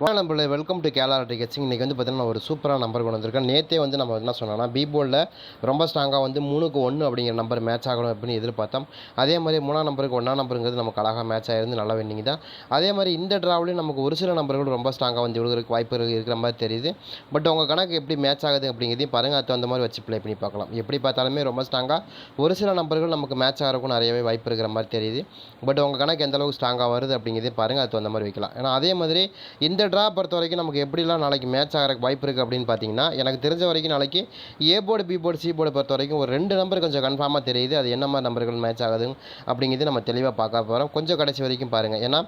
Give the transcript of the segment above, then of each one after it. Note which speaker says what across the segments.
Speaker 1: வா நம்மள welcome to கேலார் டிக்கெட்ஸிங் இன்றைக்கி வந்து பார்த்தீங்கன்னா ஒரு சூப்பரான நம்பர் கொண்டு வந்திருக்கேன் நேற்றே வந்து நம்ம என்ன சொன்னோம்னா பீபோலில் ரொம்ப ஸ்ட்ராங்காக வந்து மூணுக்கு ஒன்று அப்படிங்கிற நம்பர் மேட்ச் ஆகணும் அப்படின்னு எதிர்பார்த்தோம். அதே மாதிரி மூணாம் நம்பருக்கு ஒன்றாம் நம்பருங்கிறது நமக்கு அழகாக மேட்ச் ஆகிருந்து நல்ல வெண்டிங் தான். அதே மாதிரி இந்த ட்ராவலையும் நமக்கு ஒரு சில நம்பர்கள் ரொம்ப ஸ்ட்ராங்காக வந்து விழுகிறதுக்கு வாய்ப்பு இருக்கிற மாதிரி தெரியுது. பட் உங்கள் கணக்கு எப்படி மேட்ச் ஆகுது அப்படிங்கிறதையும் பாருங்கள் அது தகுந்த மாதிரி வச்சு ப்ளே பண்ணி பார்க்கலாம். எப்படி பார்த்தாலுமே ரொம்ப ஸ்ட்ராங்காக ஒரு சில நம்பர்கள் நமக்கு மேட்ச் ஆகிறதுக்கும் நிறையவே வாய்ப்பு இருக்கிற மாதிரி தெரியுது. பட் உங்கள் கணக்கு எந்தளவுக்கு ஸ்ட்ராங்காக வருது அப்படிங்கிறதையும் பாருங்கள் அது தகுந்த மாதிரி வைக்கலாம். ஏன்னா அதே மாதிரி இந்த ட்ரா பொறுத்த வரைக்கும் நமக்கு எப்படிலாம் நாளைக்கு மேட்ச் ஆகிறக்கு வாய்ப்பு இருக்குது அப்படின்னு பார்த்தீங்கன்னா எனக்கு தெரிஞ்ச வரைக்கும் நாளைக்கு A board B board C board பொறுத்த வரைக்கும் ஒரு ரெண்டு நம்பர் கொஞ்சம் கன்ஃபார்மாக தெரியுது. அது என்ன மாதிரி நம்பர்கள் மேட்ச் ஆகுது அப்படிங்கிறது நம்ம தெளிவாக பார்க்க போகிறோம் கொஞ்சம் கடைசி வரைக்கும் பாருங்கள் ஏன்னா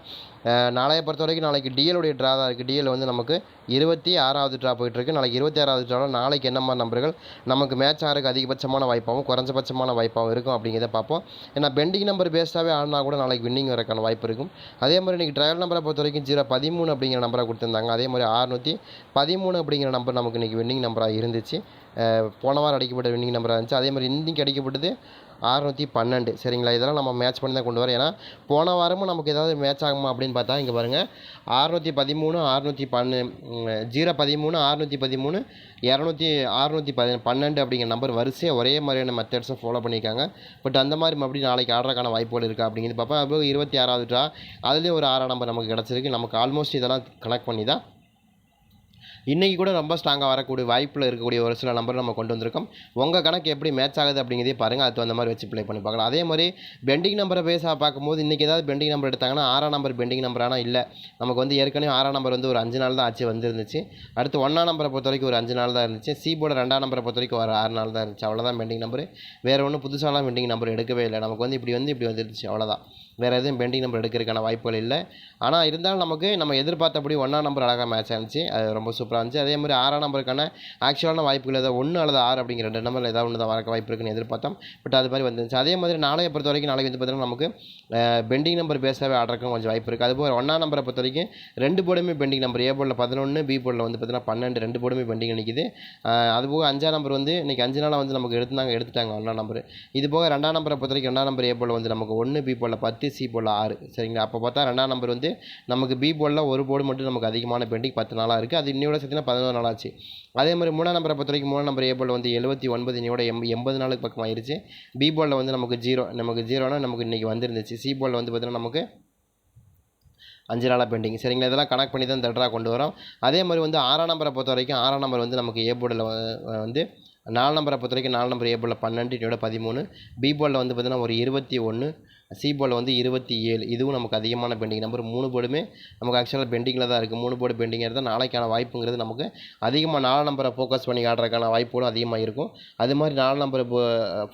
Speaker 1: நாளைய பொறுத்த வரைக்கும் நாளைக்கு டிஎலுடைய ட்ரா தான் இருக்குது டிஎல் வந்து நமக்கு இருபத்தி ஆறாவது ட்ரா போயிட்டுருக்கு நாளைக்கு இருபத்தி ஆறாவது ட்ராவில் நாளைக்கு என்ன மாதிரி நம்பர்கள் நமக்கு மேட்ச் ஆகிறதுக்கு அதிகபட்சமான வாய்ப்பாகவும் குறைஞ்சபட்சமான வாய்ப்பாகவும் இருக்கும் அப்படிங்கிறத பார்ப்போம். ஏன்னா பெண்டிங் நம்பர் பேஸ்டாகவே ஆடினா கூட நாளைக்கு வின்னிங் வரக்கான வாய்ப்பு இருக்கும். அதே மாதிரி இன்றைக்கி ட்ரையல் நம்பரை பொறுத்த வரைக்கும் ஜீரோ பதிமூணு அப்படிங்கிற நம்பரை கொடுத்துருந்தாங்க. அதே மாதிரி ஆறுநூற்றி பதிமூணு அப்படிங்கிற நம்பர் நமக்கு இன்றைக்கி வின்னிங் நம்பராக இருந்துச்சு. போன வாரம் அடிக்கப்பட்ட வின்னிங் நம்பராக இருந்துச்சு. அதே மாதிரி இன்றைக்கி அடிக்கப்பட்டது அறநூற்றி பன்னெண்டு. சரிங்களா? இதெல்லாம் நம்ம மேட்ச் பண்ணி தான் கொண்டு வரோம். ஏன்னா போன வாரமும் நமக்கு ஏதாவது மேட்ச் ஆகுமா அப்படின்னு பார்த்தா இங்கே பாருங்கள் அறநூற்றி பதிமூணு அறநூற்றி பன்னு ஜீரோ பதிமூணு அறநூற்றி பதிமூணு இரநூத்தி அறநூற்றி பதி பன்னெண்டு அப்படிங்கிற நம்பர் வரிசையாக ஒரே மாதிரியான மெத்தட்ஸை ஃபாலோ பண்ணியிருக்காங்க. பட் அந்த மாதிரி மறுபடியும் நாளைக்கு ஆடுறதுக்கான வாய்ப்புகள் இருக்கா அப்படிங்கிறது பார்ப்போம் அப்போ இருபத்தி ஆறாவது ட்ரா அதுலேயும் ஒரு ஆறாம் நம்பர் நமக்கு கிடச்சிருக்கு. நமக்கு ஆல்மோஸ்ட் இதெல்லாம் கனெக்ட் பண்ணி தான் இன்றைக்கி கூட ரொம்ப ஸ்ட்ராங்காக வரக்கூடிய வாய்ப்பில் இருக்கக்கூடிய ஒரு சில நம்பர் நம்ம கொண்டு வந்திருக்கோம். உங்கள் கணக்கு எப்படி மேட்ச் ஆகுது அப்படிங்கிறதே பாருங்கள் அது அந்த மாதிரி வச்சு ப்ளே பண்ணி பார்க்கலாம். அதே மாதிரி பெண்டிங் நம்பரை பேசாக பார்க்கும்போது இன்றைக்கி ஏதாவது பெண்டிங் நம்பர் எடுத்தாங்கன்னா ஆறாம் நம்பர் பெண்டிங் நம்பர் ஆனால் இல்லை. நமக்கு வந்து ஏற்கனவே ஆறாம் நம்பர் வந்து ஒரு அஞ்சு நாள் தான் ஆச்சு வந்துருந்துச்சு. அடுத்து ஒன்றாம் நம்பரை பொறுத்த வரைக்கும் ஒரு அஞ்சு நாள் தான் இருந்துச்சு. சிபோட ரெண்டாம் நம்பரை பொறுத்த வரைக்கும் ஒரு ஆறு நாள் தான் இருந்துச்சு. அவ்வளோதான் பெண்டிங் நம்பர் வேறு ஒன்றும் புதுசாலாம் பெண்டிங் நம்பர் எடுக்கவே இல்லை. நமக்கு வந்து இப்படி வந்து இப்படி வந்துருந்துச்சு. அவ்வளோதான் வேறு எதுவும் பெண்டிங் நம்பர் எடுக்கிறதுக்கான வாய்ப்புகள் இல்லை. ஆனால் இருந்தாலும் நமக்கு நம்ம எதிர்பார்த்தபடி ஒன்றாம் நம்பர் அழகாக மேட்ச் ஆனிச்சு அது ரொம்ப சூப்பராக இருந்துச்சு. அதே மாதிரி ஆறாம் நம்பருக்கான ஆக்சுவலான வாய்ப்புகள் ஏதாவது ஒன்று அல்லது ஆறு அப்படிங்கிற ரெண்டு நம்பரில் ஏதாவது ஒன்று தான் வரக்க வாய்ப்பு இருக்குன்னு எதிர்பார்த்தோம். பட் அது மாதிரி வந்துருந்துச்சு. அதே மாதிரி நாளைய பொறுத்த வரைக்கும் நாளைக்கு வந்து பார்த்தீங்கன்னா நமக்கு பெண்டிங் நம்பர் பேஸாகவே ஆடுறக்கும் கொஞ்சம் வாய்ப்பு இருக்குது அதுபோல் ஒன்றாம் நம்பரை பொறுத்த வரைக்கும் ரெண்டு போர்டுமே பெண்டிங் நம்பர் ஏ போர்டில் பதினொன்று பி போர்டில் வந்து பார்த்தீங்கன்னா பன்னெண்டு ரெண்டு போர்டுமே பெண்டிங் நிற்கிது அதுபோக அஞ்சாம் நம்பர் வந்து இன்றைக்கி அஞ்சு நாளாக வந்து நமக்கு எடுத்தாங்க எடுத்துட்டாங்க ஒன்றாம் நம்பர் இது போக ரெண்டாம் நம்பரை பொறுத்த வரைக்கும் ரெண்டாம் நம்பர் ஏ போர்டில் வந்து நமக்கு ஒன்று பி போர்டில் பத்து சி போல் ஆறு. சரிங்களா? அப்போ பார்த்தா ரெண்டாம் நம்பர் வந்து நமக்கு பி போலில் ஒரு போர்டு மட்டும் நமக்கு அதிகமான பெண்டிங் பத்து நாளாக இருக்குது. அது இன்னையோட சேர்த்துனா பதினோரு நாள் ஆச்சு. அதே மாதிரி மூணாம் நம்பரை பொறுத்த வரைக்கும் மூணாம் நம்பர் ஏ போல் வந்து எழுபத்தி ஒன்பது இன்னையோட எம் எண்பது நாளுக்கு பக்கம் ஆயிடுச்சு பி போலில் வந்து நமக்கு ஜீரோ நமக்கு ஜீரோனா நமக்கு இன்றைக்கி வந்துருந்துச்சு. சி போலில் வந்து பார்த்தீங்கன்னா நமக்கு அஞ்சு நாளாக பெண்டிங். சரிங்களா? இதெல்லாம் கனெக்ட் பண்ணி தான் தட்ரா கொண்டு வரோம். அதே மாதிரி வந்து ஆறாம் நம்பரை பொறுத்த வரைக்கும் ஆறாம் நம்பர் வந்து நமக்கு ஏ போர்டில் வந்து நாலு நம்பரை பொறுத்த வரைக்கும் நாலு நம்பர் ஏ போர்டில் பன்னெண்டு இன்னோட பதிமூணு. பி போர்டில் வந்து பார்த்திங்கன்னா ஒரு இருபத்தி ஒன்று சி போர்டில் வந்து இருபத்தி ஏழு. இதுவும் நமக்கு அதிகமான பெண்டிங் நம்பர் மூணு போர்டுமே நமக்கு ஆக்சுவலாக பெண்டிங்கில் தான் இருக்குது மூணு போர்டு பெண்டிங் இருந்தால் நாளைக்கான வாய்ப்புங்கிறது நமக்கு அதிகமாக நாலு நம்பரை ஃபோக்கஸ் பண்ணி ஆடுறதுக்கான வாய்ப்புகளும் அதிகமாக இருக்கும். அது மாதிரி நாலு நம்பரை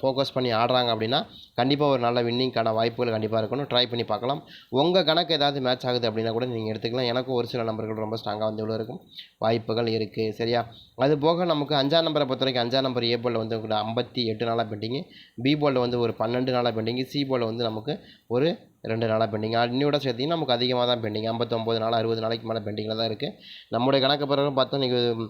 Speaker 1: ஃபோக்கஸ் பண்ணி ஆடுறாங்க அப்படின்னா கண்டிப்பாக ஒரு நல்ல வின்னிங்க்கான வாய்ப்புகள் கண்டிப்பாக இருக்கணும். ட்ரை பண்ணி பார்க்கலாம். உங்கள் கணக்கு ஏதாவது மேட்ச் ஆகுது அப்படின்னா கூட நீங்கள் எடுத்துக்கலாம். எனக்கும் ஒரு சில நம்பர்கள் ரொம்ப ஸ்ட்ராங்காக வந்து இவ்வளோ இருக்கும். வாய்ப்புகள் இருக்குது சரியா? அது போக நமக்கு அஞ்சாம் நம்பரை பொறுத்த வரைக்கும் அஞ்சாம் நம்பர் ஏ போலில் வந்து ஐம்பத்தி எட்டு நாளாக பெண்டிங்கு பி போலில் வந்து ஒரு பன்னெண்டு நாளாக பெண்டிங்கு சி போலில் வந்து நமக்கு ஒரு ரெண்டு நாளாக பெண்டிங் அன்னியோட சேர்த்திங்கன்னா நமக்கு அதிகமாக தான் பெண்டிங் ஐம்பத்தொம்போது நாள் அறுபது நாளைக்கு மேலே பெண்டிங்கில் தான் இருக்குது நம்முடைய கணக்கு பிறகு பார்த்தா நீங்கள்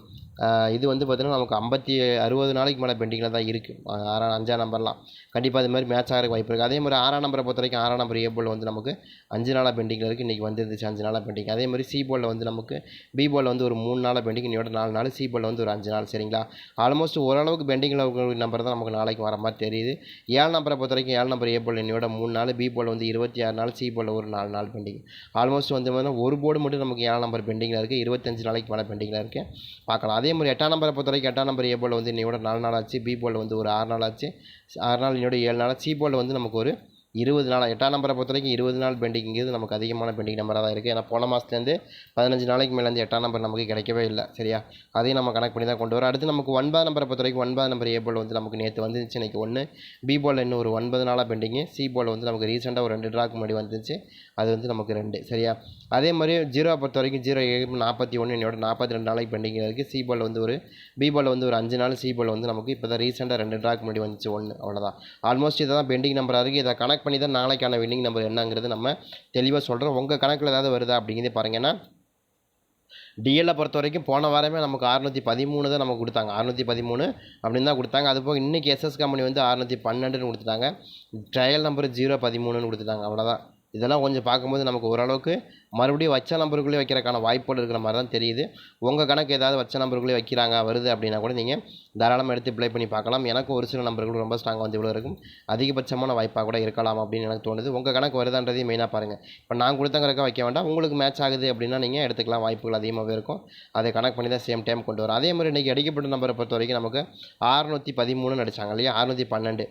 Speaker 1: இது வந்து பார்த்திங்கன்னா நமக்கு ஐம்பத்தி அறுபது நாளைக்கு மேலே பெண்டிங்கில் தான் இருக்குது ஆறாம் அஞ்சாம் நம்பர்லாம் கண்டிப்பாக அது மாதிரி மேட்ச் ஆகிறதுக்கு வாய்ப்பு இருக்குது அதே மாதிரி ஆறாம் நம்பரை பொறுத்த வரைக்கும் ஆறாம் நம்பர் ஏ போல் வந்து நமக்கு அஞ்சு நாளாக பெண்டிங்கில் இருக்குது இன்றைக்கி வந்துருந்துச்சு அஞ்சு நாளாக பெண்டிங் அதே மாதிரி சி போலில் வந்து நமக்கு பி போலில் வந்து ஒரு மூணு நாளாக பெண்டிங் இன்னையோட நாலு நாள். சி போலில் வந்து ஒரு அஞ்சு நாள் சரிங்களா? ஆல்மோஸ்ட் ஓரளவுக்கு பெண்டிங்கில் இருக்கிற நம்பர் தான் நமக்கு நாளைக்கு வர மாதிரி தெரியுது. ஏழு நம்பரை பொறுத்த வரைக்கும் ஏழு நம்பர் ஏ போல் இன்னையோட மூணு நாள். பி போல் வந்து இருபத்தி ஆறு நாள் சி போர்டில் ஒரு நாலு நாள் பெண்டிங் ஆல்மோஸ்ட் வந்து பார்த்தீங்கன்னா ஒரு போர்டு மட்டும் நமக்கு ஏழாம் நம்பர் பெண்டிங்கில் இருக்குது இருபத்தஞ்சு நாளைக்கு மேலே பெண்டிங்கில் இருக்குது பார்க்கலாம். அதே மாதிரி எட்டாம் நம்பரை பொறுத்த வரைக்கும் எட்டாம் நம்பர் ஏ போர்டில் வந்து இன்னையோட நாலு நாள் ஆச்சு. பி போர்டில் வந்து ஒரு ஆறு நாள் ஆச்சு. ஆறு நாள் இன்னோட ஏழு நாள். சி போர்டில் வந்து நமக்கு ஒரு இருபது நாள் எட்டாம் நம்பரை பொறுத்த வரைக்கும் இருபது நாள் பெண்டிங்கிறது நமக்கு அதிகமான பெண்டிங் நம்பராக தான் இருக்குது. ஏன்னா போன மாதத்துலேருந்து பதினஞ்சு நாளைக்கு மேலேருந்து எட்டாம் நம்பர் நமக்கு கிடைக்கவே இல்லை சரியா? அதையும் நம்ம கணக்கு பண்ணி தான் கொண்டு வரோம். அடுத்து நமக்கு ஒன்பது நம்பரை பொறுத்த வரைக்கும் ஒன்பது நம்பர் ஏ போல் வந்து நமக்கு நேற்று வந்துருச்சு இன்றைக்கி ஒன்று பி போல் இன்னும் ஒரு ஒன்பது நாளாக பெண்டிங்கு. சி போல் வந்து நமக்கு ரீசெண்டாக ஒரு ரெண்டு ட்ராக்கு முன்னாடி வந்துச்சு அது வந்து நமக்கு ரெண்டு சரியா? அதே மாதிரி ஜீரோ பொறுத்த வரைக்கும் ஜீரோ ஏழு நாற்பத்தி ஒன்று என்னோட நாற்பத்தி ரெண்டு நாளைக்கு பெண்டிங்கில் இருக்குது சி பால் வந்து ஒரு பி பால் வந்து ஒரு அஞ்சு நாள் சி பால் வந்து நமக்கு இப்போ தான் ரீசெண்டாக ரெண்டு ட்ராக் முன்னாடி வந்துச்சு ஒன்று அவ்வளோதான் ஆல்மோஸ்ட் இதான் பெண்டிங் நம்பராக இருக்குது இதை கனெக்ட் பண்ணி தான் நாளைக்கான வின்னிங் நம்பர் என்னங்கிறது நம்ம தெளிவாக சொல்கிறோம் உங்கள் கணக்கில் ஏதாவது வருதா அப்படிங்கிறதே பாருங்கன்னா டிஎல்லை பொறுத்த வரைக்கும் போன வாரமே நமக்கு அறுநூற்றி பதிமூணு தான் நமக்கு கொடுத்தாங்க. அறுநூற்றி பதிமூணு அப்படின்னு தான் கொடுத்தாங்க. அது போக இன்றைக்கி எஸ்எஸ் கம்பெனி வந்து அறுநூற்றி பன்னெண்டுன்னு கொடுத்துட்டாங்க. ட்ரையல் நம்பர் ஜீரோ பதிமூணுன்னு கொடுத்துட்டாங்க. அவ்வளோதான் இதெல்லாம் கொஞ்சம் பார்க்கும்போது நமக்கு ஓரளவுக்கு மறுபடியும் வச்ச நம்பருக்குள்ளே வைக்கிறக்கான வாய்ப்புகள் இருக்கிற மாதிரி தான் தெரியுது. உங்கள் கணக்கு ஏதாவது வச்ச நம்பருக்குள்ளே வைக்கிறாங்க வருது அப்படின்னா கூட நீங்கள் தாராளமாக எடுத்து ப்ளே பண்ணி பார்க்கலாம். எனக்கும் ஒரு சில நம்பர்கள் ரொம்ப ஸ்ட்ராங்காக வந்து இவ்வளோ இருக்கும். அதிகபட்சமான வாய்ப்பாக கூட இருக்கலாம் அப்படின்னு எனக்கு தோணுது. உங்கள் கணக்கு வருதான்றதையும் மெயினாக பாருங்கள் இப்போ நான் கொடுத்தங்கிறக்க வைக்க வேண்டாம். உங்களுக்கு மேட்ச் ஆகுது அப்படின்னா நீங்கள் எடுத்துக்கலாம். வாய்ப்புகள் அதிகமாகவே இருக்கும். அதை கணக்கு பண்ணி தான் சேம் டைம் கொண்டு வரும் அதே மாதிரி இன்றைக்கி அடிக்கப்பட்ட நம்பரை பொறுத்த வரைக்கும் நமக்கு அறுநூற்றி பதிமூணுன்னு அடிச்சாங்க இல்லையா? அறுநூற்றி பன்னெண்டு.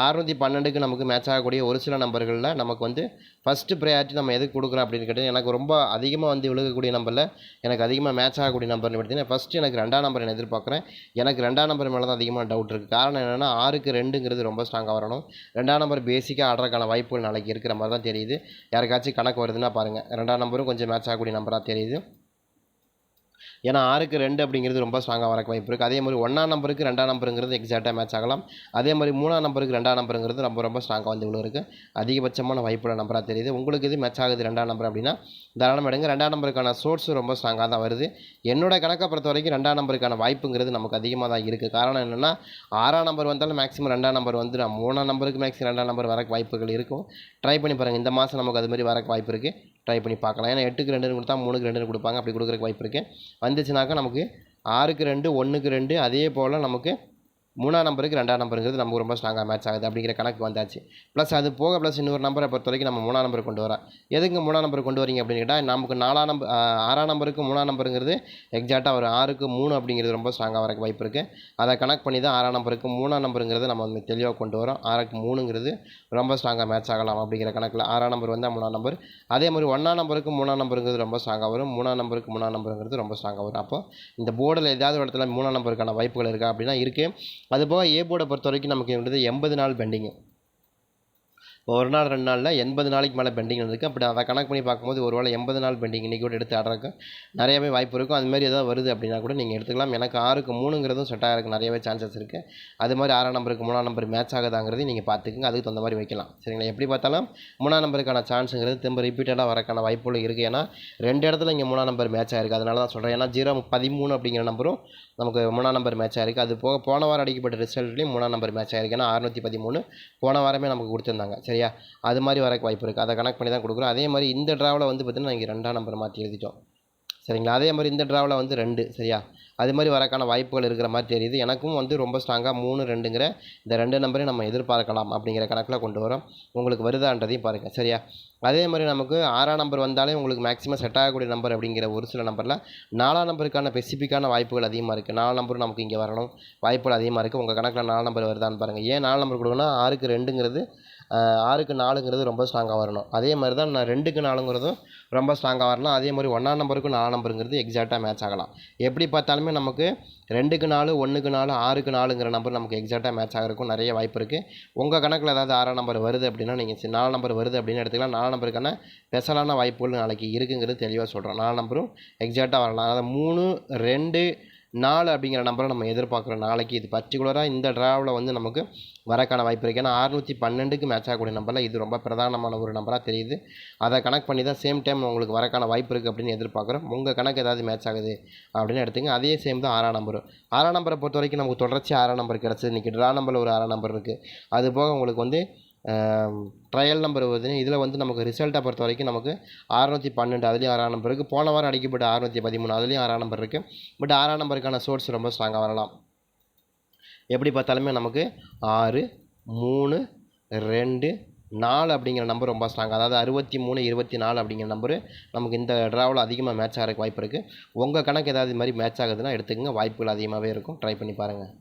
Speaker 1: அறுநூற்றி பன்னெண்டுக்கு நமக்கு மேட்ச் ஆகக்கூடிய ஒரு சில நம்பர்களில் நமக்கு வந்து ஃபஸ்ட்டு ப்ரையாரிட்டி நம்ம எதுக்கு கொடுக்குறோம் அப்படின்னு கேட்டிங்கன்னா எனக்கு ரொம்ப அதிகமாக வந்து விழுகக்கூடிய நம்பரில் எனக்கு அதிகமாக மேட்ச் ஆகக்கூடிய நம்பர்னு பார்த்தீங்கன்னா ஃபஸ்ட்டு எனக்கு ரெண்டாம் நம்பர் நான் எதிர்பார்க்குறேன். எனக்கு ரெண்டாம் நம்பர் மேலே தான் அதிகமாக டவுட் இருக்குது காரணம் என்னென்னா ஆறுக்கு ரெண்டுங்கிறது ரொம்ப ஸ்ட்ராங்காக வரணும். ரெண்டாம் நம்பர் பேசிக்காக ஆடுறதுக்கான வாய்ப்புகள் நாளைக்கு இருக்கிற மாதிரி தான் தெரியுது. யாருக்காச்சும் கணக்கு வருதுன்னா பாருங்கள் ரெண்டாம் நம்பரும் கொஞ்சம் மேட்ச் ஆகக்கூடிய நம்பராக தெரியுது. ஏன்னா ஆறுக்கு ரெண்டு அப்படிங்கிறது ரொம்ப ஸ்ட்ராங்காக வரக்கு வாய்ப்பு இருக்குது அதே மாதிரி ஒன்றாம் நம்பருக்கு ரெண்டாம் நம்பருங்கிறது எக்ஸாக்டாக மேட்ச் ஆகலாம். அதே மாதிரி மூணாம் நம்பருக்கு ரெண்டாம் நம்பருங்கிறது ரொம்ப ரொம்ப ஸ்ட்ராங்காக வந்து இவ்வளோ இருக்குது அதிகபட்சமான வாய்ப்புள்ள நம்பராக தெரியுது. உங்களுக்கு இது மேட்ச் ஆகுது ரெண்டாம் நம்பர் அப்படின்னா தாராளம் எடுங்க. ரெண்டாம் நம்பருக்கான சோர்ஸ் ரொம்ப ஸ்ட்ராங்காக தான் வருது. என்னோட கணக்கை பொறுத்த வரைக்கும் ரெண்டாம் நம்பருக்கான வாய்ப்புங்கிறது நமக்கு அதிகமாக தான் இருக்குது காரணம் என்னென்னா ஆறாம் நம்பர் வந்தாலும் மேக்ஸிமம் ரெண்டாம் நம்பர் வந்து நான் மூணாம் நம்பருக்கு மேக்ஸிமம் ரெண்டாம் நம்பர் வரக்கு வாய்ப்புகள் இருக்கும். ட்ரை பண்ணி பாருங்கள் இந்த மாதம் நமக்கு அது மாதிரி வரக்கு வாய்ப்பு இருக்குது ட்ரை பண்ணி பார்க்கலாம். ஏன்னா எட்டுக்கு ரெண்டுன்னு கொடுத்தா மூணுக்கு ரெண்டுன்னு கொடுப்பாங்க. அப்படி கொடுக்குறக்கு வாய்ப்பு இருக்குது வந்துச்சுனாக்கா நமக்கு ஆறுக்கு ரெண்டு ஒன்றுக்கு ரெண்டு அதே போல் நமக்கு மூணாம் நம்பருக்கு ரெண்டாம் நம்பருங்கிறது நமக்கு ரொம்ப ஸ்ட்ராங்காக மேட்ச் ஆகுது அப்படிங்கிற கணக்கு வந்தாச்சு. ப்ளஸ் அது போக ப்ளஸ் இன்னொரு நம்பரை பொறுத்த வரைக்கும் நம்ம மூணாம் நம்பர் கொண்டு வரோம். எதுக்கு மூணாம் நம்பர் கொண்டு வரீங்க அப்படின்னு கேட்டால் நமக்கு நாலாம் நம்பர் ஆறாம் நம்பருக்கு மூணாம் நம்பருங்கிறது எக்ஸாக்டாக ஒரு ஆறுக்கு மூணு அப்படிங்கிறது ரொம்ப ஸ்ட்ராங்காக வரக்கு வாய்ப்பு இருக்குது அதை கனெக்ட் பண்ணி தான் ஆறாம் நம்பருக்கு மூணாம் நம்பருங்கிறது நம்ம வந்து தெளிவாக கொண்டு வரோம். ஆறுக்கு மூணுங்கிறது ரொம்ப ஸ்ட்ராங்காக மேட்ச் ஆகலாம் அப்படிங்கிற கணக்கில் ஆறாம் நம்பர் வந்தால் மூணாம் நம்பர். அதே மாதிரி ஒன்றாம் நம்பருக்கு மூணாம் நம்பருங்கிறது ரொம்ப ஸ்ட்ராங்காக வரும். மூணாம் நம்பருக்கு மூணாம் நம்பருங்கிறது ரொம்ப ஸ்ட்ராங்காக வரும். அப்போ இந்த போர்டில் ஏதாவது இடத்துல மூணாம் நம்பருக்கான வாய்ப்புகள் இருக்கா அப்படின்னா இருக்குது அதுபோக ஏ போர்டை பொறுத்த வரைக்கும் நமக்கு இருந்தது எண்பது நாள் பெண்டிங்கு. ஒரு நாள் ரெண்டு நாளில் எண்பது நாளைக்கு மேலே பெண்டிங் இருக்குது அப்படி அதை கணக்கு பண்ணி பார்க்கும்போது ஒரு வேளை எண்பது நாள் பெண்டிங் இன்றைக்கி கூட எடுத்து ஆடுறதுக்கு நிறையவே வாய்ப்பு இருக்கும். அது மாதிரி எதாவது வருது அப்படின்னா கூட நீங்கள் எடுத்துக்கலாம். எனக்கு ஆறுக்கு மூணுங்கிறதும் செட் ஆகிறதுக்கு நிறையவே சான்சஸ் இருக்குது அது மாதிரி ஆறாம் நம்பருக்கு மூணாம் நம்பர் மேட்ச் ஆகுதாங்கிறதையும் நீங்கள் பார்த்துக்குங்க. அதுக்கு தகுந்த மாதிரி வைக்கலாம். சரிங்களா? எப்படி பார்த்தாலும் மூணாம் நம்பருக்கான சான்ஸுங்கிறது திரும்ப ரிப்பீட்டடாக வரக்கான வாய்ப்புகள் இருக்குது ஏன்னா ரெண்டு இடத்துல இங்கே மூணாம் நம்பர் மேட்ச் ஆயிருக்கு. அதனால தான் சொல்கிறேன் ஏன்னா ஜீரோ பதிமூணு அப்படிங்கிற நம்பரும் நமக்கு மூணாம் நம்பர் மேட்ச் ஆயிருக்கு. அது போக போன வாரம் அடிக்கப்பட்ட ரிசல்ட்லேயும் மூணாம் நம்பர் மேட்ச் ஆயிருக்கு. ஏன்னா அறுநூற்றி பதிமூணு போன வாரமே நமக்கு கொடுத்துருந்தாங்க. சரி சரியா? அது மாதிரி வரக்கு வாய்ப்பு இருக்குது அதை கனெக்ட் பண்ணி தான் கொடுக்குறோம். அதே மாதிரி இந்த ட்ராவில் வந்து பார்த்திங்கன்னா இங்கே ரெண்டாம் நம்பர் மாற்றி எழுதிட்டோம். சரிங்களா? அதே மாதிரி இந்த ட்ராவில் வந்து ரெண்டு சரியா? அது மாதிரி வரக்கான வாய்ப்புகள் இருக்கிற மாதிரி தெரியுது. எனக்கும் வந்து ரொம்ப ஸ்ட்ராங்காக மூணு ரெண்டுங்கிற இந்த ரெண்டு நம்பரையும் நம்ம எதிர்பார்க்கலாம் அப்படிங்கிற கணக்கில் கொண்டு வரோம். உங்களுக்கு வருதான்றதையும் பாருங்கள் சரியா? அதே மாதிரி நமக்கு ஆறாம் நம்பர் வந்தாலே உங்களுக்கு மேக்ஸிமம் செட் ஆகக்கூடிய நம்பர் அப்படிங்கிற ஒரு சில நம்பரில் நாலாம் நம்பருக்கான ஸ்பெசிஃபிக்கான வாய்ப்புகள் அதிகமாக இருக்குது நாலு நம்பரும் நமக்கு இங்கே வரணும். வாய்ப்புகள் அதிகமாக இருக்குது உங்கள் கணக்கில் நாலு நம்பர் வருதான்னு பாருங்கள் ஏன் நாலு நம்பர் கொடுக்கணும்னா ஆறுக்கு ரெண்டுங்கிறது ஆறுக்கு நாலுங்கிறது ரொம்ப ஸ்ட்ராங்காக வரணும். அதே மாதிரி தான் நான் ரெண்டுக்கு நாலுங்கிறதும் ரொம்ப ஸ்ட்ராங்காக வரலாம். அதே மாதிரி ஒன்றாம் நம்பருக்கும் நாலாம் நம்பருங்கிறது எக்ஸாக்டாக மேட்ச் ஆகலாம். எப்படி பார்த்தாலுமே நமக்கு ரெண்டுக்கு நாலு ஒன்றுக்கு நாலு ஆறுக்கு நாலுங்கிற நம்பர் நமக்கு எக்ஸாக்டாக மேட்ச் ஆகிறதுக்கும் நிறைய வாய்ப்பு இருக்குது உங்கள் கணக்கில் ஏதாவது ஆறாம் நம்பர் வருது அப்படின்னா நீங்கள் நாலு நம்பர் வருது அப்படின்னு எடுத்துக்கலாம். நாலு நம்பருக்கான ஸ்பெஷலான வாய்ப்புகள் நாளைக்கு இருக்குங்கிறது தெளிவாக சொல்கிறோம் நாலு நம்பரும் எக்ஸாக்டாக வரலாம். அதாவது மூணு ரெண்டு நாலு அப்படிங்கிற நம்பரை நம்ம எதிர்பார்க்குறோம். நாளைக்கு இது பர்டிகுலராக இந்த ட்ராவில் வந்து நமக்கு வரக்கான வாய்ப்பு இருக்குது ஏன்னா அறுநூற்றி பன்னெண்டுக்கு மேட்ச் ஆகக்கூடிய நம்பரில் இது ரொம்ப பிரதானமான ஒரு நம்பராக தெரியுது. அதை கனெக்ட் பண்ணி தான் சேம் டைம் உங்களுக்கு வரக்கான வாய்ப்பு இருக்குது அப்படின்னு எதிர்பார்க்குறோம். உங்கள் கணக்கு ஏதாவது மேட்ச் ஆகுது அப்படின்னு எடுத்துங்க. அதே சேம் தான் ஆறாம் நம்பர் ஆறாம் நம்பரை பொறுத்த வரைக்கும் நமக்கு தொடர்ச்சி ஆறாம் நம்பர் கிடச்சிது இன்றைக்கி ட்ரா நம்பரில் ஒரு ஆறாம் நம்பர் இருக்குது அது போக உங்களுக்கு வந்து ட்ரையல் நம்பர் வருது இதில் வந்து நமக்கு ரிசல்ட்டை பொறுத்த வரைக்கும் நமக்கு அறநூற்றி பன்னெண்டு அதுலேயும் ஆறாம் நம்பர் இருக்குது போன வாரம் அடிக்கப்பட்ட அறநூற்றி பதிமூணு அதுலேயும் ஆறாம் நம்பர் இருக்குது பட் ஆறாம் நம்பருக்கான சோர்ஸ் ரொம்ப ஸ்ட்ராங்காக வரலாம். எப்படி பார்த்தாலுமே நமக்கு ஆறு மூணு ரெண்டு நாலு அப்படிங்கிற நம்பர் ரொம்ப ஸ்ட்ராங் அதாவது அறுபத்தி மூணு இருபத்தி நாலு அப்படிங்கிற நம்பரு நமக்கு இந்த ட்ராவில் அதிகமாக மேட்ச் ஆகிறதுக்கு வாய்ப்பு இருக்குது உங்கள் கணக்கு ஏதாவது மாதிரி மேட்ச் ஆகுதுன்னா எடுத்துக்கங்க. வாய்ப்புகள் அதிகமாகவே இருக்கும். ட்ரை பண்ணி பாருங்கள்